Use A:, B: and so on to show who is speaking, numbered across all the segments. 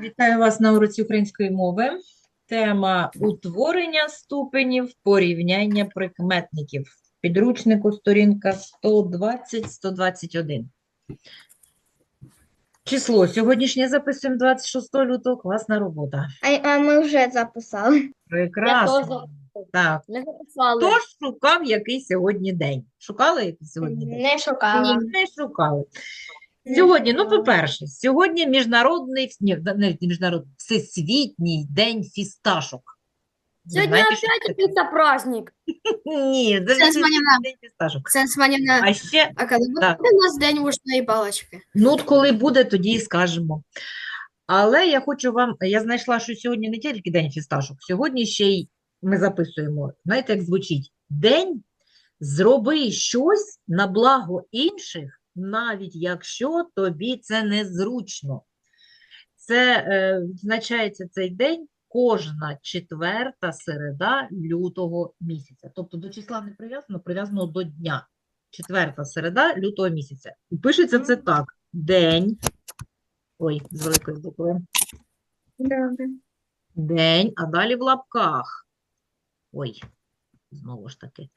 A: Вітаю вас на уроці української мови. Тема утворення ступенів, порівняння прикметників. В Підручнику сторінка 120-121. Число сьогоднішнє записуємо 26 лютого, класна робота.
B: А, а ми вже записали.
A: Прекрасно. Так.
C: Не записали.
A: Хто ж шукав, який сьогодні день? Шукали, який сьогодні день?
B: Не шукала.
A: Не шукали. Сьогодні, ну, по-перше, сьогодні міжнародний, ні, не міжнародний, всесвітній день фісташок.
C: Сьогодні
A: знаєте, що
C: опять
A: це
C: праздник.
A: Ні, це всесвітній день фісташок.
B: Це Сманівна.
A: А ще,
B: А коли буде
A: Так.
B: у нас день вушної палички?
A: ну, от коли буде, тоді і скажемо. Але я хочу вам, я знайшла, що сьогодні не тільки день фісташок, сьогодні ще й ми записуємо, знаєте, як звучить? День зроби щось на благо інших, навіть якщо тобі це незручно. Це е, відзначається цей день кожна четверта середа лютого місяця. Тобто до числа не прив'язано, прив'язано до дня. Четверта середа лютого місяця. І пишеться це так: день. Ой, з великої букви. День, а далі в лапках. Ой, знову ж таки.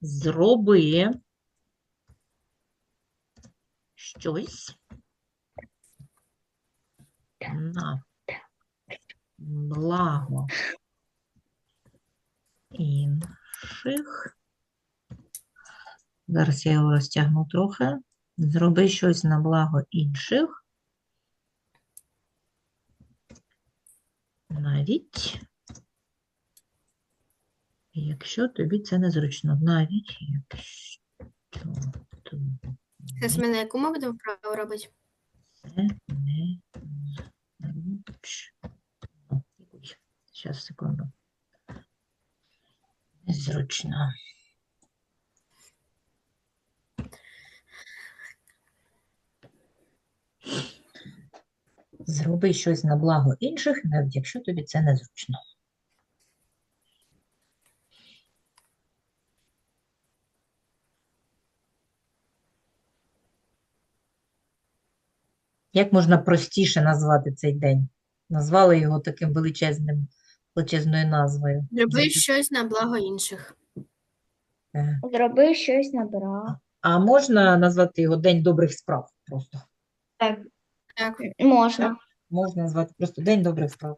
A: Зроби щось на благо інших. Зараз я його розтягну трохи. Зроби щось на благо інших. Навіть якщо тобі це незручно. Навіть якщо тобі
B: Зараз ми на яку ми будемо вправу робити?
A: Зараз, секунду. Незручно. Зроби щось на благо інших, навіть якщо тобі це незручно. Як можна простіше назвати цей день? Назвали його таким величезним, величезною назвою.
B: Зроби щось на благо інших.
A: Е,
D: Зроби щось на бра.
A: А можна назвати його День добрих справ просто?
B: Так.
D: Можна.
A: Можна назвати просто День добрих справ.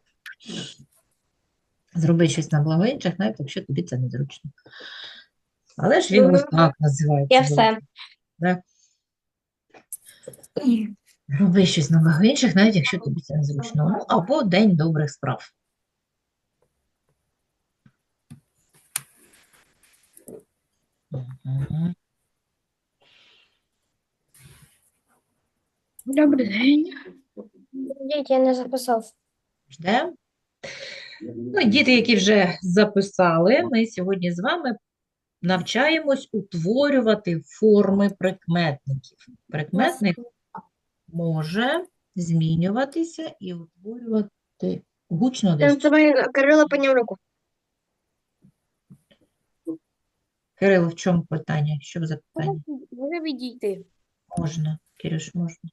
A: Зроби щось на благо інших, навіть якщо тобі це незручно. Але ж він ось так називається.
D: Я все.
A: Да? Роби щось на благо інших, навіть якщо тобі це незручно. Ну, або День добрих справ.
B: Добрий день.
D: Я не записав.
A: Ждемо. Ну, і діти, які вже записали, ми сьогодні з вами навчаємось утворювати форми прикметників. Прикметник може змінюватися і утворювати гучно десь.
B: Кирило підняв руку.
A: Кирило, в чому питання? Що за питання?
C: Може відійти.
A: Можна, Кирюш, можна.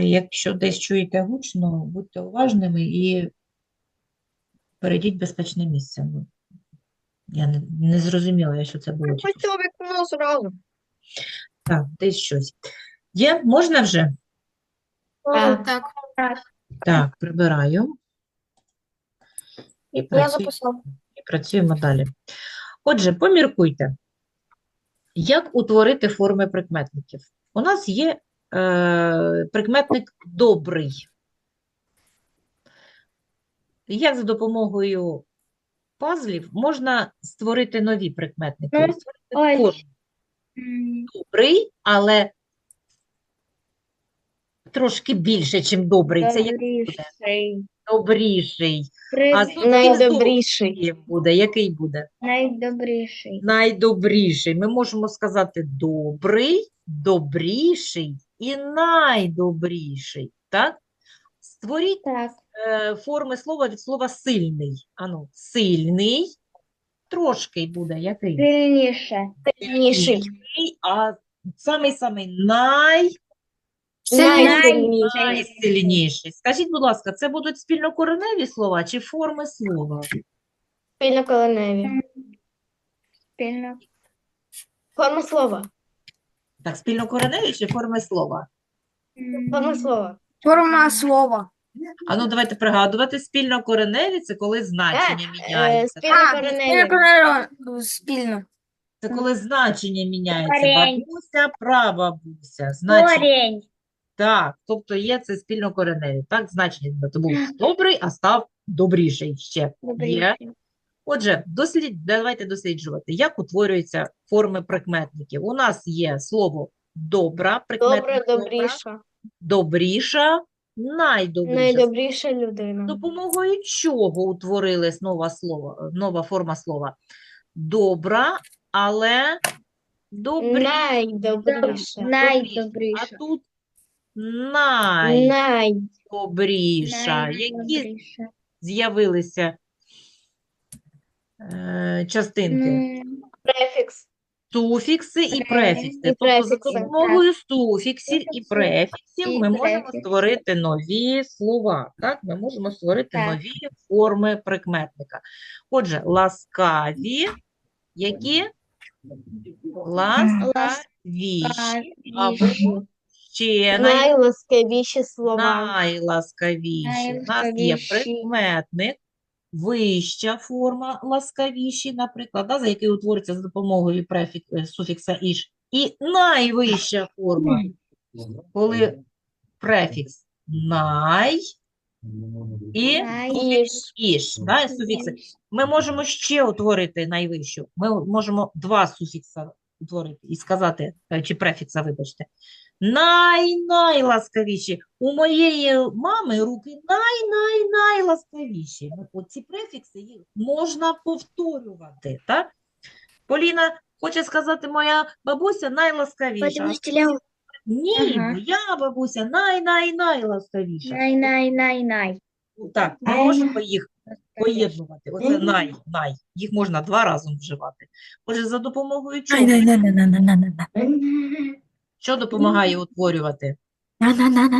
A: Якщо десь чуєте гучно, будьте уважними і перейдіть в безпечне місце. Я не, не зрозуміла, що це було. тільки що.
B: вікно зразу.
A: Так, десь щось. Є? Можна вже?
B: Так.
A: Так, прибираю. І
D: Я
A: працюю.
D: записав.
A: І працюємо далі. Отже, поміркуйте, як утворити форми прикметників. У нас є е, прикметник добрий. Як за допомогою пазлів можна створити нові прикметники? Створити
D: ой.
A: добрий, але трошки більше, ніж добрий. Це як
D: Добріший.
A: добріший.
D: При-
A: А
D: Найдобріший.
A: буде. Який буде?
D: Найдобріший.
A: Найдобріший. Ми можемо сказати добрий, добріший і найдобріший. Так? Створіть
D: Так.
A: е, форми слова від слова сильний. Ану, сильний, трошки буде який?
D: Сильніше. Сильніший.
A: А самий-самий най
B: Найсильніший.
A: Найсильніший. Скажіть, будь ласка, це будуть спільнокореневі слова чи форми слова?
B: Спільноколеневі.
D: Спільно.
B: Форма слова.
A: Так, спільнокореневі чи форми слова?
B: Форма слова.
C: Форма слова.
A: А ну давайте пригадувати. Спільнокореневі це коли значення
B: Е,
A: міняється.
B: Спільноколеневі.
C: Спільно.
A: Це коли значення міняється.
D: Корінь.
A: Бабуся, прабабуся. Значення.
D: Корінь.
A: Так, тобто є це спільнокореневі. Так, значення. То був добрий, а став добріший ще. Є. Отже, дослід... давайте досліджувати, як утворюються форми прикметників. У нас є слово добра,
B: Добре,
A: прикметник добра,
B: добріша.
A: добріша, найдобріша.
B: Найдобріша людина.
A: Допомогою чого утворилась нова слово, нова форма слова? Добра, але добрі.
B: Найдобріша.
A: А
D: Найдобріша.
A: тут
B: Най.
A: Найдобріша. Які з'явилися е, частинки?
B: Префікс.
A: Суфікси і
D: Префікси.
A: префікси. Тобто за допомогою суфіксів і префіксів ми можемо створити нові слова. Так? Ми можемо створити
D: Так.
A: нові форми прикметника. Отже, ласкаві, які? Ласкавіші. Або
D: Ласкавіші.
A: Ще най...
B: Найласкавіші слова.
A: найласкавіші. У нас є
D: Найласкавіші.
A: прикметник, вища форма ласкавіші, наприклад, да, за який утворюється за допомогою префік... е, суфікса іш. І найвища форма, коли префікс най і
D: Най.
A: Іш, да, і суфікси. Ми можемо ще утворити найвищу. Ми можемо два суфікса утворити і сказати, е, чи префікса, вибачте. Най-найласкавіші. У моєї мами руки най-най-найласкавіші. Оці префікси їх можна повторювати, так? Поліна хоче сказати, моя бабуся найласкавіша. Ні,
D: Ага.
A: моя бабуся най-най-найласкавіша.
D: Най, най, най, най.
A: Так, ми можемо їх поєднувати. Оце най, най. Їх можна два разом вживати. Отже, за допомогою чого? Що допомагає утворювати?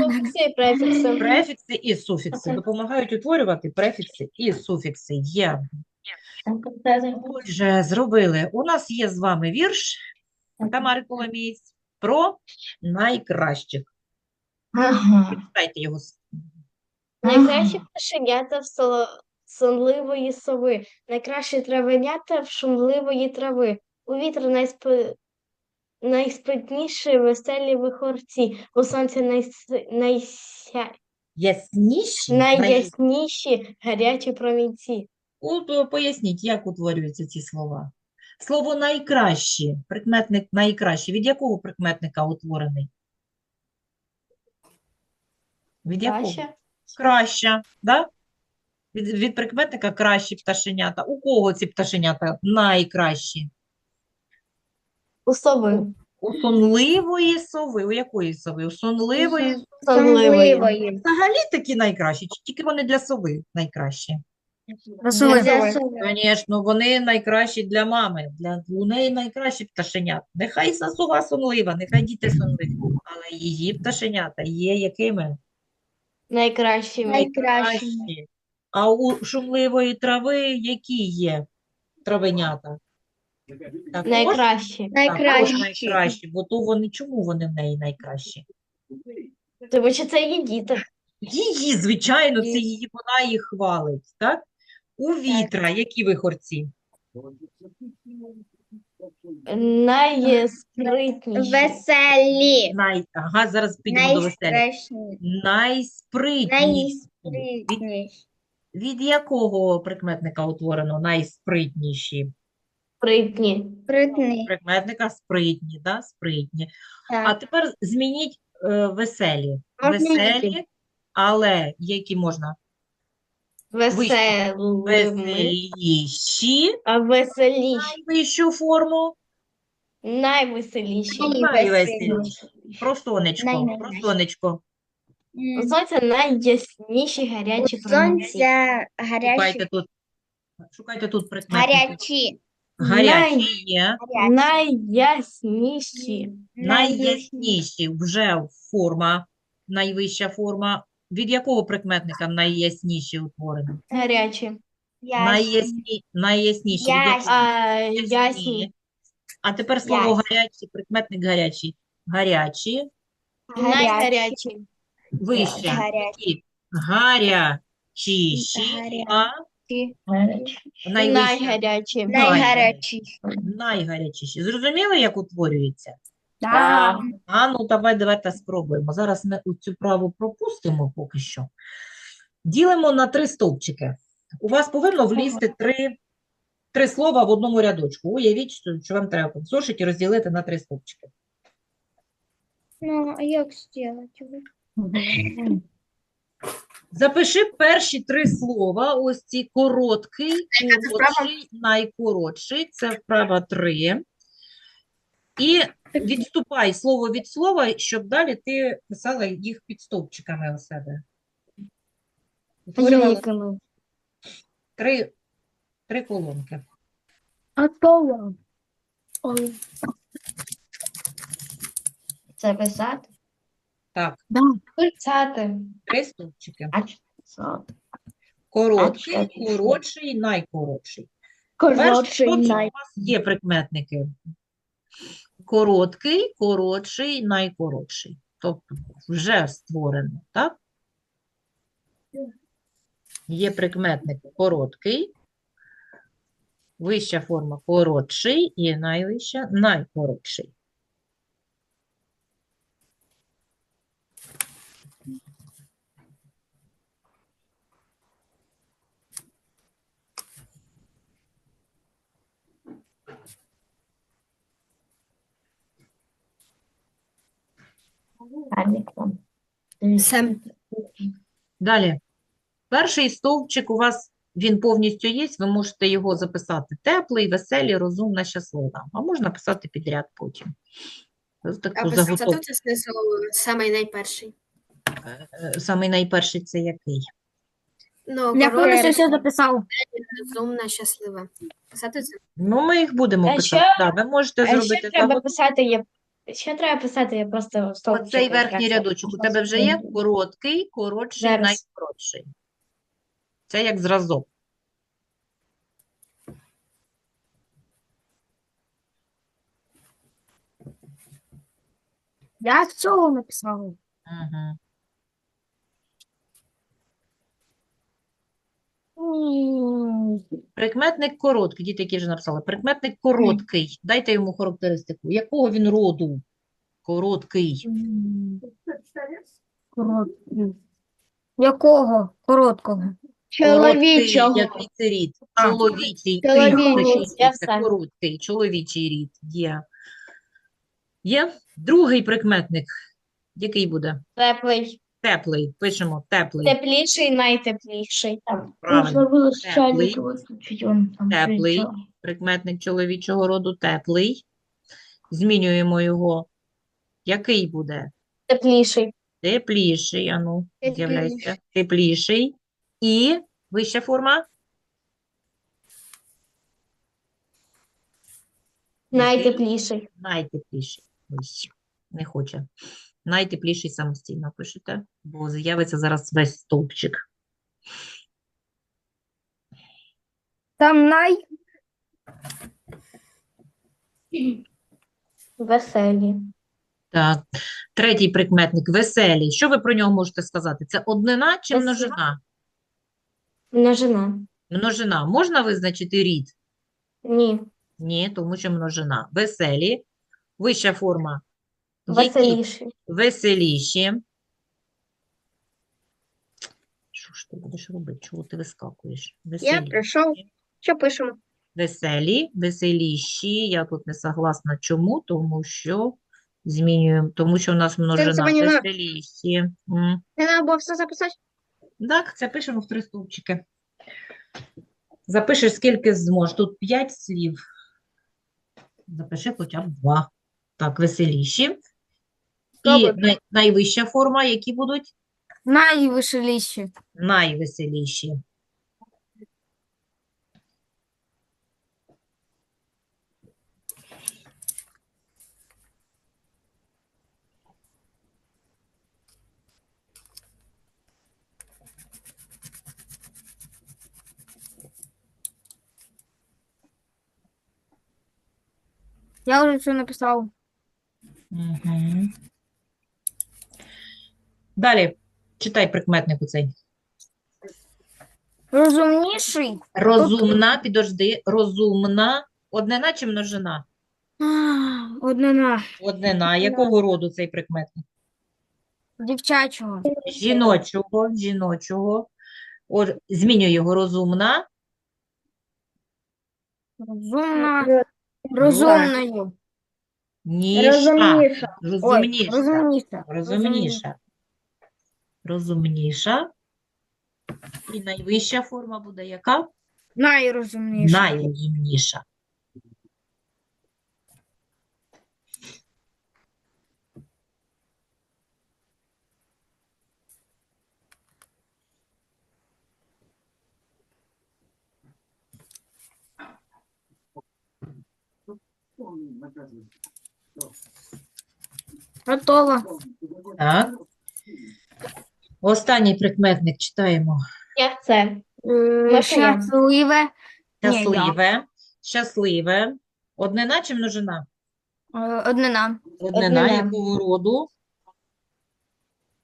B: Суфікси префікси.
A: Префікси і суфікси. Допомагають утворювати префікси і суфікси. Є. Отже, зробили. У нас є з вами вірш Тамари Коломієць про найкращих.
B: Ага.
A: Читайте його.
B: Найкращі пташенята в соло- сонливої сови, найкращі травенята в шумливої трави. У вітра найсп... найспритніші веселі вихорці, у сонця найс... найся...
A: Ясніші?
B: найясніші гарячі промінці.
A: От, е, Поясніть, як утворюються ці слова. Слово найкращі, прикметник найкраще. Від якого прикметника утворений? Від якого?
B: Краще.
A: Краща, да? Від, від прикметника кращі пташенята. У кого ці пташенята найкращі?
B: У сови.
A: У сонливої сови. У якої сови? У сонливої.
B: Сонливої.
D: Сонливої.
A: Взагалі такі найкращі, чи тільки вони для сови найкращі?
D: Для
B: Сови.
D: сови.
A: Звісно, вони найкращі для мами, для у неї найкращі пташенята. Нехай са- сова сонлива, нехай діти сонливі, але її пташенята є якими?
B: Найкращими.
D: Найкраще.
A: А у шумливої трави які є травенята? Також
D: Найкраще.
A: найкращі, бо то вони чому вони в неї найкращі?
B: Тому що це її діти.
A: Її, звичайно, це
D: Її.
A: її, вона їх хвалить, так? У вітра які вихорці?
B: Найспритніші.
D: Веселі.
A: Най... Ага, зараз підемо до веселі.
D: Найстрашні.
A: Найспритніші. Від,
D: Найспритніші.
A: від якого прикметника утворено найспритніші?
B: Спритні.
D: Спритні.
A: Прикметника спритні, да? Спритні. А тепер змініть е, веселі.
B: Можна
A: Веселі, але які можна? Веселіші.
B: А веселіші.
A: Найвищу форму.
B: Найвеселіші.
A: Найвеселіші. Про сонечко, про
D: Най-най-най.
A: сонечко.
B: У сонця найясніші гарячі
D: У сонця гарячі.
A: Шукайте тут, шукайте тут прикметники.
D: Гарячі.
A: Гарячі є.
B: Найясніші.
A: Найясніші вже форма найвища форма. Від якого прикметника найясніші утворені?
B: Гарячі.
A: Найясні, найясніші. Від
D: Ясні.
A: якого?
B: А,
A: Ясні. А тепер слово гарячий, прикметник гарячий. Гарячі,
B: Найгарячі.
A: вище.
D: Гарячі.
A: Гарячіші,
D: Гарячі.
A: Найвища.
B: Найгарячі.
D: Найгарячіші.
A: Найгарячіші. Зрозуміли, як утворюється?
C: Да.
A: А ну давай, давайте спробуємо. Зараз ми цю праву пропустимо поки що. Ділимо на три стовпчики. У вас повинно влізти три, три слова в одному рядочку. Уявіть, що, що вам треба в зошиті розділити на три стовпчики.
D: Ну, а як зробити?
A: Запиши перші три слова. Ось ці короткий, коротший, найкоротший. Це вправа три. І відступай слово від слова, щоб далі ти писала їх під стовпчиками у себе. Утворювала три, три колонки.
C: А то вам.
B: Це писати?
A: Так,
B: Писати.
A: три стовпчики. Короткий,
B: А
A: коротший, найкоротший. Перший
B: Коротший
A: стовпчик
B: най.
A: у вас є прикметники. Короткий, коротший, найкоротший. Тобто вже створено, так? Є прикметник короткий, вища форма коротший і найвища найкоротший.
C: Сем.
A: Далі. Перший стовпчик у вас, він повністю є, ви можете його записати теплий, веселий, розумна, щаслива. А можна писати підряд потім. Таку
E: А
A: заготовку.
E: писати смисл самий найперший.
A: Е, Самий найперший це який?
E: Ну,
C: Я повністю все записав.
E: розумна, щаслива. Писати це.
A: Ну, ми їх будемо
B: А
A: писати.
B: ще-
A: Да, ви можете
B: А ще треба
A: заготовку.
B: писати, я... Ще треба писати, я просто стовпчик
A: Оцей верхній рядочок у тебе вже є? Короткий, коротший,
B: Зараз.
A: найкоротший. Це як зразок.
C: Я цього написала.
A: Угу. Прикметник короткий, діти, які вже написали. Прикметник короткий. Дайте йому характеристику. Якого він роду? Короткий.
C: Короткий. Якого? Короткого.
D: Чоловічого.
A: який це рід? Чоловічий. Це короткий, чоловічий рід. Є. Є. Другий прикметник. Який буде?
B: Теплий.
A: Теплий. Пишемо теплий.
B: Тепліший, найтепліший.
A: Правильно. Теплий. Теплий. Прикметник чоловічого роду теплий. Змінюємо його. Який буде?
B: Тепліший.
A: Тепліший, ану, з'являється. Тепліший. І вища форма?
B: Найтепліший.
A: Найтепліший. Ось, не хоче. Найтепліший самостійно пишете, бо з'явиться зараз весь стовпчик.
C: Там най.
B: Веселі.
A: Так. Третій прикметник веселий. Що ви про нього можете сказати? Це однина чи
B: Весела.
A: множина?
B: Множина.
A: Множина. Можна визначити рід?
B: Ні.
A: Ні, тому що множина. Веселі. Вища форма. Які?
B: Веселіший.
A: Веселіші. Що ж ти будеш робити? Чого ти вискакуєш?
D: Я
A: Веселі.
D: пришел. Что пишем?
A: Веселі, веселіші. Я тут не согласна. Чому? Тому що змінюємо, тому що у нас множина.
D: не.
A: Веселіші. М.
D: Не надо было все записать?
A: Так, це пишемо в три стовпчики. Запишеш скільки зможеш. Тут п'ять слів. Запиши хоча б два. Так, веселіші. І найвища форма, які будуть
C: Найвеселіші.
A: найвеселіші.
C: Я вже все написав.
A: Мгм. Далі. Читай прикметник оцей.
C: Розумніший.
A: Розумна, підожди, розумна, однина чи множина?
C: Однина.
A: Однина. Якого роду цей прикметник?
C: Дівчачого.
A: Жіночого, жіночого. От, змінюю його розумна.
C: Розумна. Розумною.
A: Ніша.
B: Розумніша.
C: Ой,
A: Розумніша.
C: розумніша.
A: Розумніша. І найвища форма буде яка?
C: Найрозумніша.
A: Найрозумніша.
C: Готова.
A: Так. Останній прикметник читаємо.
C: Е,
B: Машина.
C: Щасливе.
A: Щасливе. Щасливе. Однина чи множина?
C: Е, Однина.
A: Однина
B: Однина.
A: якого роду?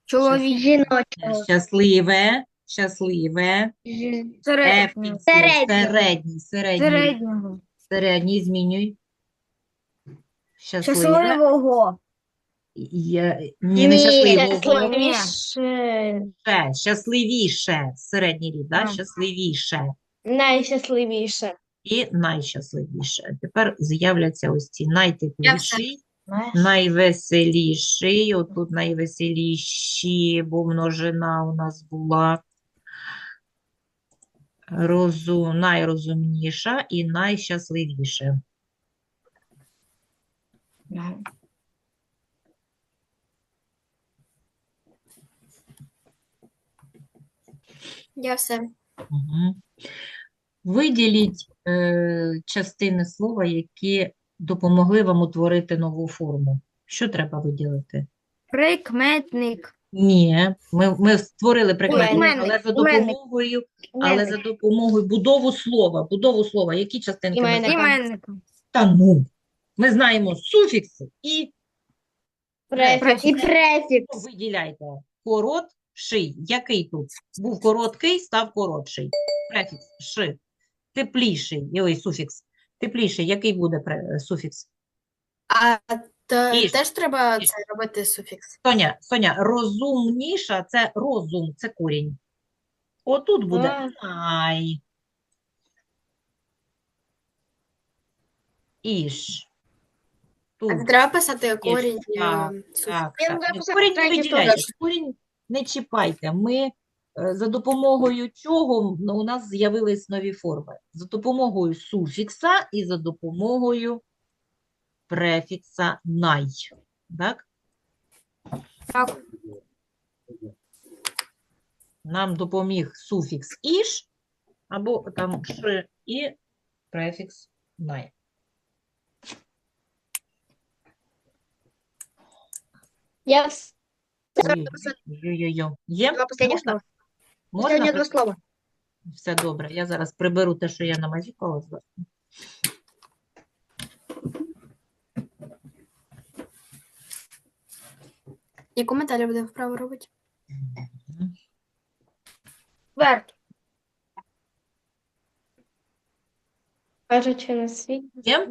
C: Чоловік.
B: Жіночого.
A: Щасливе. Щасливе.
C: Середній.
A: Епіцу.
B: Середнього.
A: Середній. Середній.
C: Середнього.
A: Середній змінюй. Щасливе.
C: Щасливого.
A: Є- Ні, не щасливого.
B: щасливіше.
A: Ще. Щасливіше. Середній рід, да? Щасливіше.
B: Найщасливіше.
A: І найщасливіше. Тепер з'являться ось ці найтепліші,
B: Знаєш?
A: найвеселіший. Отут найвеселіші, бо множина у нас була. Розум, найрозумніша і найщасливіше.
E: Я все.
A: Угу. Виділіть е, частини слова, які допомогли вам утворити нову форму. Що треба виділити?
C: Прикметник.
A: Ні, ми, ми створили прикметник,
C: іменник,
A: але за
C: іменник.
A: допомогою, але за допомогою будову слова, будову слова, які частинки ми
B: Іменник.
A: знаємо?
C: Іменника.
A: Та ну, ми знаємо суфікси і
B: Префікс. І префікс.
A: виділяйте. Коротший. Який тут? Був короткий, став коротший. Префікс ши. Тепліший. Ой, суфікс. Тепліший. Який буде суфікс?
E: А та,
A: Іж.
E: теж треба
A: Іж.
E: це робити суфікс.
A: Соня, Соня, розумніша це розум, це корінь. Отут буде
B: А.
A: ай. Іш.
E: А
A: Тут.
E: не треба писати корінь е,
A: так,
E: суфікс.
A: Так,
B: Я
A: так.
B: писати
A: Корінь не
E: теж.
A: корінь не чіпайте. Ми е, за допомогою чого ну, у нас з'явились нові форми? За допомогою суфікса і за допомогою префікса най. Так?
C: Так.
A: Нам допоміг суфікс іш або там ш і префікс най.
B: Я
A: Є?
D: Два
A: Можна?
D: слова.
A: Можна?
D: Два слова.
A: Все добре. Я зараз приберу те, що я намазюкала зверху.
E: І коментарі будемо вправо робити.
C: Верх.
B: кажучи на світі.
A: Є?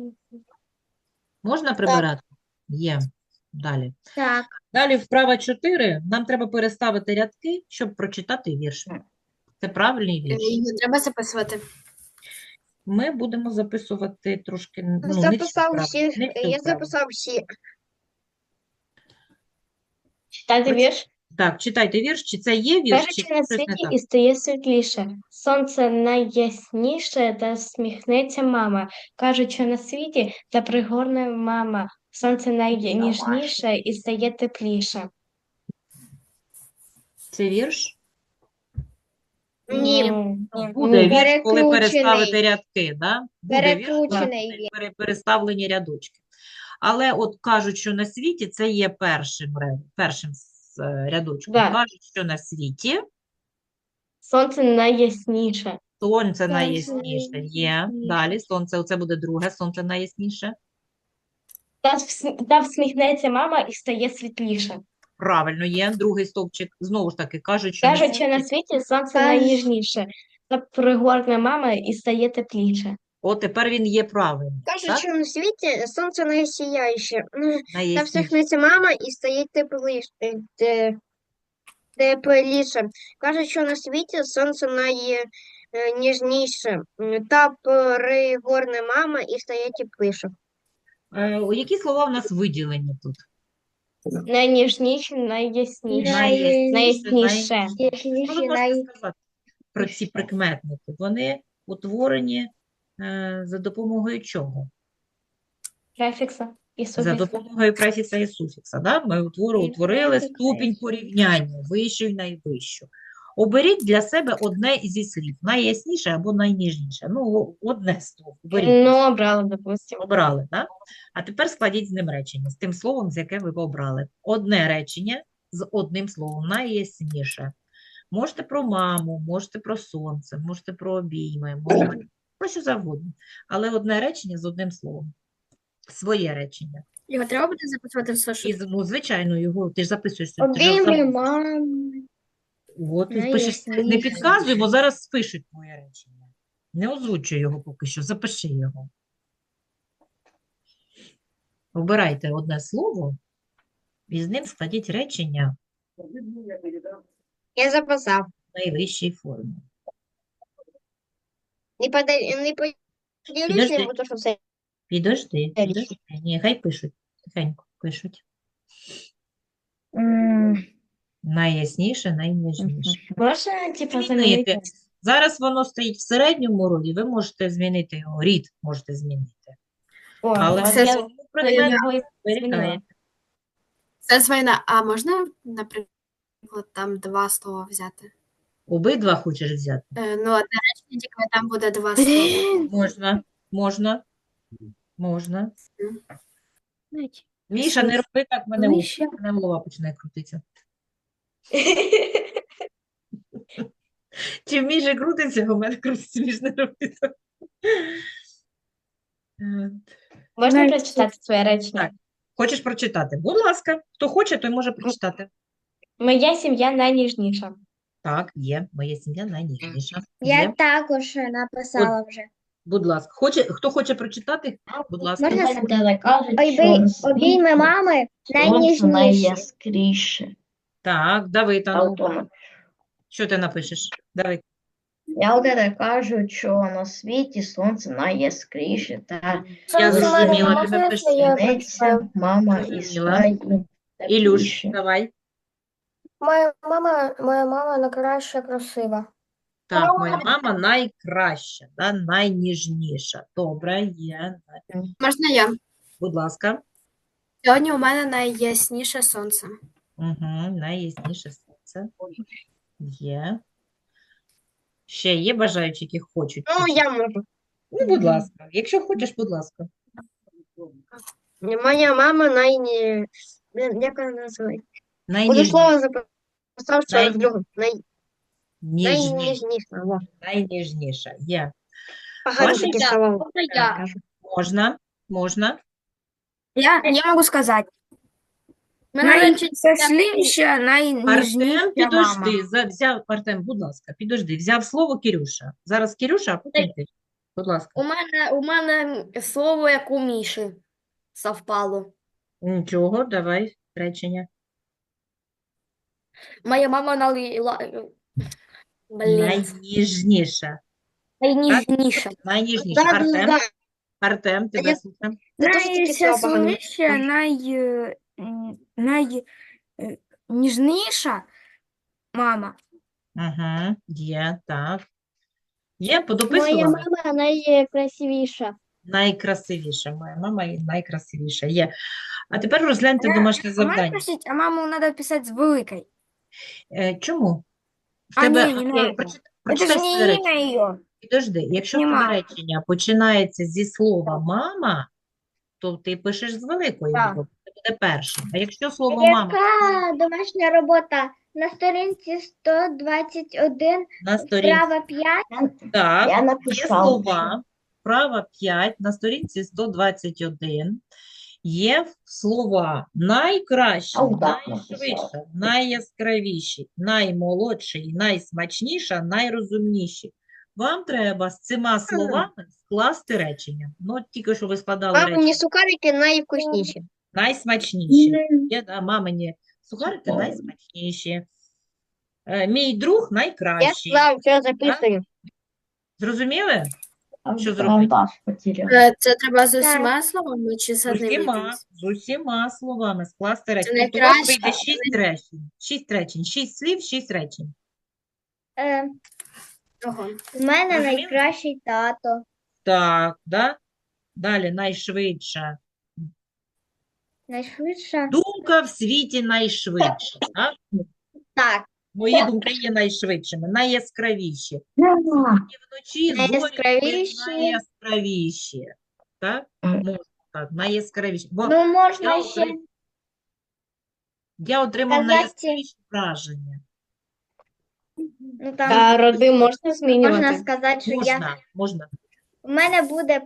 A: Можна прибирати? Є. Далі.
D: Так.
A: Далі вправа 4. Нам треба переставити рядки, щоб прочитати вірш. Це правильний
E: Е,
A: вірш.
E: треба записувати.
A: Ми будемо записувати трошки, ну, не
D: записав
A: вправу,
D: всі.
A: не всю
D: Я
A: вправу.
D: записав всі.
B: Читати вірш.
A: Так, читайте вірш, чи це є вірш, чи
B: Кажучи на
A: щось не
B: світі
A: так?
B: і стає світліше. Сонце найясніше, та сміхнеться мама. Кажучи на світі, та пригорне мама. Сонце найніжніше і стає тепліше.
A: Це вірш?
D: Ні.
A: Буде вірш, коли переставити рядки, да? Буде вірш, коли
D: Перекручений
A: переставлені рядочки. Але от кажуть, що на світі це є першим, ре- першим е, рядочком.
B: Да.
A: Кажуть, що на світі
B: Сонце найясніше.
A: сонце найясніше є.
B: найясніше.
A: Далі сонце, оце буде друге, сонце найясніше.
B: Та, всміхнеться мама і стає світліше.
A: Правильно, є. Другий стовпчик. Знову ж таки, кажуть, що
B: Кажуть, що на
A: світі-
B: сонце найніжніше, та пригорне мама і стає тепліше.
A: О, тепер він є правильний.
D: Кажуть,
A: так?
D: що на світі сонце найсіяйше. Ну, Та
A: Найясніше.
D: всміхнеться мама і стає тепліше. Те- Тепліше. Кажуть, що на світі сонце найніжніше. Та пригорне мама і стає тепліше.
A: Е, які слова в нас виділені тут?
B: Найніжніше, найясніше.
A: Найясніше,
B: Найясніше.
A: Що ви можете сказати про ці прикметники? Вони утворені е, за допомогою чого?
B: Префікса і
A: За
B: суфікса.
A: допомогою префікса і суфікса. Да? Ми утвори, утворили ступінь порівняння, вищу і найвищу. Оберіть для себе одне зі слів, найясніше або найніжніше. Ну, одне слово. Оберіть.
B: Ну, обрали, допустимо.
A: Обрали, так? А тепер складіть з ним речення, з тим словом, з яке ви обрали. Одне речення з одним словом, найясніше. Можете про маму, можете про сонце, можете про обійми, можете про що завгодно. Але одне речення з одним словом. Своє речення.
E: Його треба буде записувати в
A: І, ну, звичайно, його ти ж записуєш. ти ж
D: Обійми
A: записуєш. От, ти пишеш, не підказуй, бо зараз спишуть твоє речення. Не озвучуй його поки що, запиши його. Обирайте одне слово і з ним складіть речення
D: Я записав.
A: в найвищій формі.
D: Не подай- не поділюсь
A: Підожди.
D: тому що це
A: Підожди, підожди. Ні, хай пишуть, тихенько пишуть. Найясніше, найніжніше.
B: Можна, типу,
A: Змінити.
B: замінити?
A: Зараз воно стоїть в середньому роді, ви можете змінити його, рід можете змінити.
B: О,
A: Але все
B: я
A: предмет зберігаєте.
E: Це звайна. А можна, наприклад, там два слова взяти?
A: Обидва хочеш взяти?
E: Е, ну, одне речення, тільки там буде два слова.
A: Можна, можна, можна. Міша, не роби так, мене мене голова починає крутитися. Чи в Міші крутиться, у мене крутиться, Міш не роби так. Е,
B: Можна
C: Навіть
B: прочитати своє речення?
A: Так. Хочеш прочитати? Будь ласка, хто хоче, той може прочитати.
B: Моя сім'я найніжніша.
A: Так, є, моя сім'я найніжніша.
D: Я
A: Є,
D: також написала вже.
A: будь ласка. Хоче, хто хоче прочитати? Будь ласка.
D: Можна
F: на
D: Обійми мами найніжніші.
F: найяскравіше.
A: Так, Давид, а ну,
F: Автомат.
A: що ти напишеш? Давид.
F: Ялдери кажуть, що на світі сонце найяскравіше та
A: Я зрозуміла, тебе
C: я прочитаю?
F: мама і
A: Зрозуміла.
F: стає
A: Ілюш,
F: тепліше.
A: давай.
C: Моя мама, моя мама найкраща красива.
A: Так, моя мама найкраща, да, найніжніша. Добре, є.
E: Можна я?
A: Будь ласка.
E: Сьогодні у мене найясніше сонце.
A: Угу, найясніше сонце. Є. Ще є бажаючі, які хочуть.
D: Ну,
A: почути?
D: я можу.
A: Ну, будь ласка. Якщо хочеш, будь ласка.
D: Моя мама найні... Блін, Як вона називається? Буду
A: Найніжніша.
D: слово записав ще раз
A: Найні-
D: другу. Най...
A: Ніжніша.
D: Найніжніша. во.
A: Найніжніша. Є.
D: Погано
A: Можна
D: такі
A: я?
D: слова
C: Можна
D: я кажу.
A: Можна? Можна?
C: Я, я можу Сказати. Найщасливіша,
A: Артем,
C: найніжніша мама.
A: підожди. За, взяв, Артем, будь ласка, підожди. Взяв слово Кирюша. Зараз Кирюша, а потім ти. Будь ласка.
C: У мене, у мене слово, як у Міші, совпало.
A: Нічого, давай речення.
C: Моя мама налила... Блін.
A: Найніжніша.
C: Найніжніша.
A: Найніжніша. Артем. Артем, тебе слухаємо.
C: Найщасливіша, най... е, найніжніша мама.
A: Ага, є, так. Є,
D: Моя мама найкрасивіша.
A: Найкрасивіша. Моя мама найкрасивіша. Є. А тепер розгляньте домашнє завдання.
C: пишіть, а маму треба писати з великою.
A: Е, чому? В
C: А,
A: тебе
C: ні, не надо.
A: прочит-
C: Це
A: прочитай
C: ж
A: своє
C: не
A: речення.
C: ім'я її.
A: Підожди, якщо в тебе
C: Нема.
A: речення починається зі слова мама, то ти пишеш з великої
C: Так.
A: букви, буде перше. А якщо слово мама
D: Яка домашня робота? На сторінці 121,
A: на сторінці,
D: вправа 5.
A: так,
F: Я
A: Є слова, вправа 5 на сторінці 121. є слова
F: отак
A: найшвидше,
F: написала.
A: найяскравіший, наймолодший, найсмачніша, найрозумніший. Вам треба з цими словами скласти речення. Ну, от тільки що ви складали речення.
D: сухарики найвкусніші.
A: Найсмачніші. Є, да, мамині сухарики найсмачніші. Е, Мій друг
D: Я
A: найкращий.
D: сам все записую.
A: Зрозуміли? Що зробити?
E: Е, Це треба з усіма словами чи з
A: З
E: одним
A: усіма,
E: якимось?
A: з усіма словами скласти речення. Тобто у вас
E: найкраще,
A: вийде шість речень. Шість речень. Шість слів, шість речень.
D: Е,
E: Ого.
D: у мене
A: Розуміли?
D: найкращий тато.
A: Так, да? Далі найшвидша.
D: Найшвидша.
A: Думка в світі найшвидша. Так?
D: Так,
A: Мої думки є найшвидшими, найяскравіші.
F: Да.
A: І вночі зорі були
D: Найяскравіші.
A: найяскравіші. Так? Можна так, найяскравіші. Бо
D: ну
A: я,
D: можна ще.
A: отри- я отримав
D: Казати-
A: найяскравіші враження.
D: Ну там
B: А роди можна
D: можна сказати, що я
A: Можна, можна.
D: у мене буде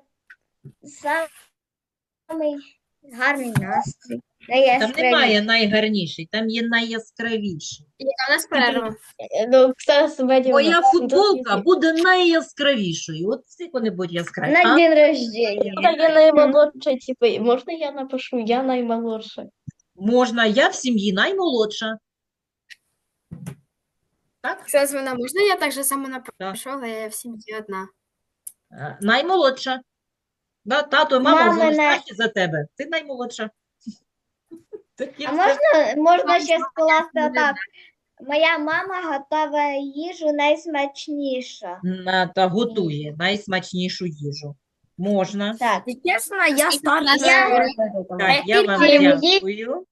D: самий гарний настрій.
A: Там
D: Найяскравіший.
A: немає найгарніший, там є найяскравіший.
E: У нас перерва?
B: Ну,
A: Моя футболка буде найяскравішою. От всі вони будуть яскраві.
D: На
A: А?
D: день рождения.
B: Я наймолодша, типу, можна я напишу, я наймолодша?
A: Можна, я в сім'ї наймолодша. Так?
E: Це звена можна я так же само напишу, але я в сім'ї одна.
A: Е, Наймолодша. Да, тато і мама
D: Мама
A: вже
D: на-
A: старші за тебе. Ти наймолодша. Такі
D: А можна, можна ще скласти отак. Моя мама готова їжу найсмачніша.
A: На- та готує найсмачнішу їжу. Можна.
D: Так.
C: Чесно, я старша.
E: перерва?
A: Так, я вам дякую.